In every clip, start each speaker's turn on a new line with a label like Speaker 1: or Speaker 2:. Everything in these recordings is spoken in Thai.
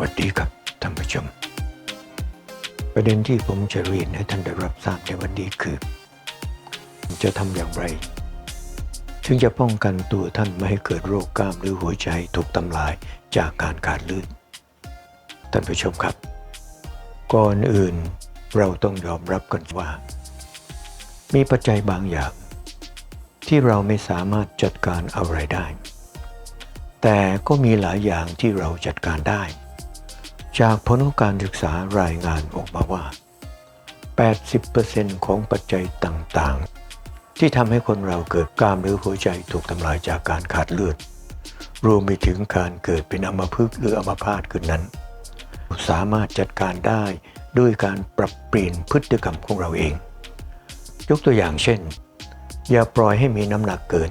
Speaker 1: วัสดีครับท่านผู้ชม ประเด็นที่ผมจะเรียนให้ท่านได้รับทราบในวันนี้คือ จะทำอย่างไร ถึงจะป้องกันตัวท่านไม่ให้เกิดโรคกล้ามหรือหัวใจถูกทำลายจากการขาดเลือดท่านผู้ชมครับ ก่อนอื่นเราต้องยอมรับกันว่า มีปัจจัยบางอย่าง ที่เราไม่สามารถจัดการอะไรได้ แต่ก็มีหลายอย่างที่เราจัดการได้ จากผลของการศึกษารายงานออกมาว่า 80%ของปัจจัยต่างๆ ที่ทำให้คนเราเกิดกล้ามหรือหัวใจถูกทำลายจากการขาดเลือด รวมไปถึงการเกิดเป็นอัมพฤกษ์หรืออัมพาตขึ้นนั้น สามารถจัดการได้ด้วยการปรับเปลี่ยนพฤติกรรมของเราเอง ยกตัวอย่างเช่น อย่าปล่อยให้มีน้ำหนักเกิน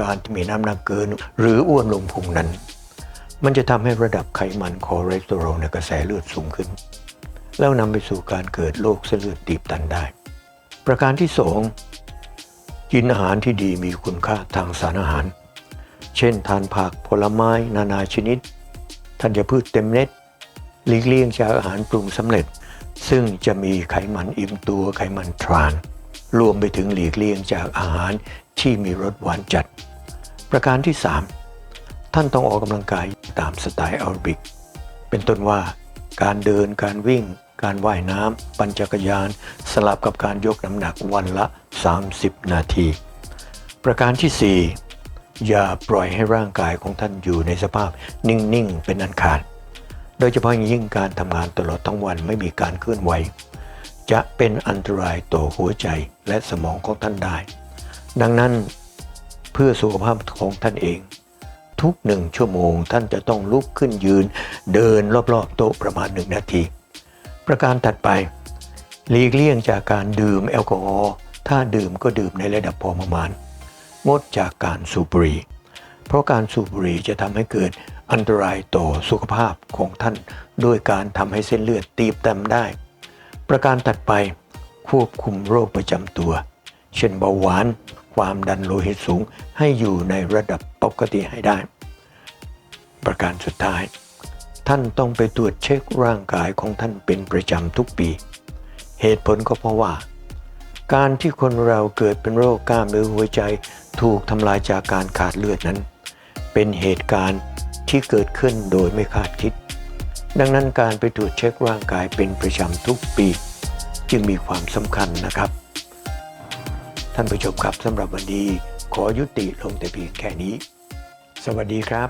Speaker 1: การที่มีน้ำหนักเกิน หรืออ้วนลงพุงนั้น มันจะทำให้ระดับไขมันคอเลสเตอรอลในกระแสเลือดสูงขึ้น แล้วนำไปสู่การเกิดโรคเส้นเลือดตีบตันได้ ประการที่สองกินอาหารที่ดีมีคุณค่าทางสารอาหาร เช่น ทานผักผลไม้นานาชนิด ธัญพืชเต็มเม็ดหลีกเลี่ยงจากอาหารปรุงสำเร็จ ซึ่งจะมีไขมันอิ่มตัวไขมันทราน รวมไปถึงหลีกเลี่ยงจากอาหารที่มีรสหวานจัด ประการที่ 3 ท่านต้องออกกำลังกายตามสไตล์แอโรบิก เป็นต้นว่า การเดินการวิ่ง การว่ายน้ำปั่นจักรยาน สลับกับการยกน้ำหนักวันละ 30 นาที ประการที่ 4 อย่าปล่อยให้ร่างกายของท่านอยู่ในสภาพนิ่ง ๆ เป็นอันขาด โดยเฉพาะยิ่งการทำงานตลอดทั้งวันไม่มีการเคลื่อนไหว จะเป็นอันตรายต่อหัวใจและสมองของท่านได้ ดังนั้นเพื่อสุขภาพของท่านเอง ทุกหนึ่งชั่วโมง ท่านจะต้องลุกขึ้นยืน เดินรอบๆโต๊ะประมาณหนึ่งนาที ประการถัดไปหลีกเลี่ยงจากการดื่มแอลกอฮอล์ถ้าดื่มก็ดื่มในระดับพอประมาณ งดจากการสูบบุหรี่ เพราะการสูบบุหรี่จะทำให้เกิดอันตรายต่อสุขภาพของท่านโดยการทำให้เส้นเลือดตีบตันได้ ประการถัดไปควบคุมโรคประจำตัว เช่นเบาหวาน ความดันโลหิตสูงให้อยู่ในระดับปกติให้ได้ ประการสุดท้าย ท่านต้องไปตรวจเช็คร่างกายของท่านเป็นประจำทุกปี เหตุผลก็เพราะว่า การที่คนเราเกิดเป็นโรคกล้ามเนื้อหัวใจถูกทำลายจากการขาดเลือดนั้น เป็นเหตุการณ์ที่เกิดขึ้นโดยไม่คาดคิด ดังนั้นการไปตรวจเช็คร่างกายเป็นประจำทุกปี จึงมีความสำคัญนะครับ ท่านผู้ชมครับสำหรับวันนี้ขอยุติลงแต่เพียงแค่นี้ สวัสดีครับ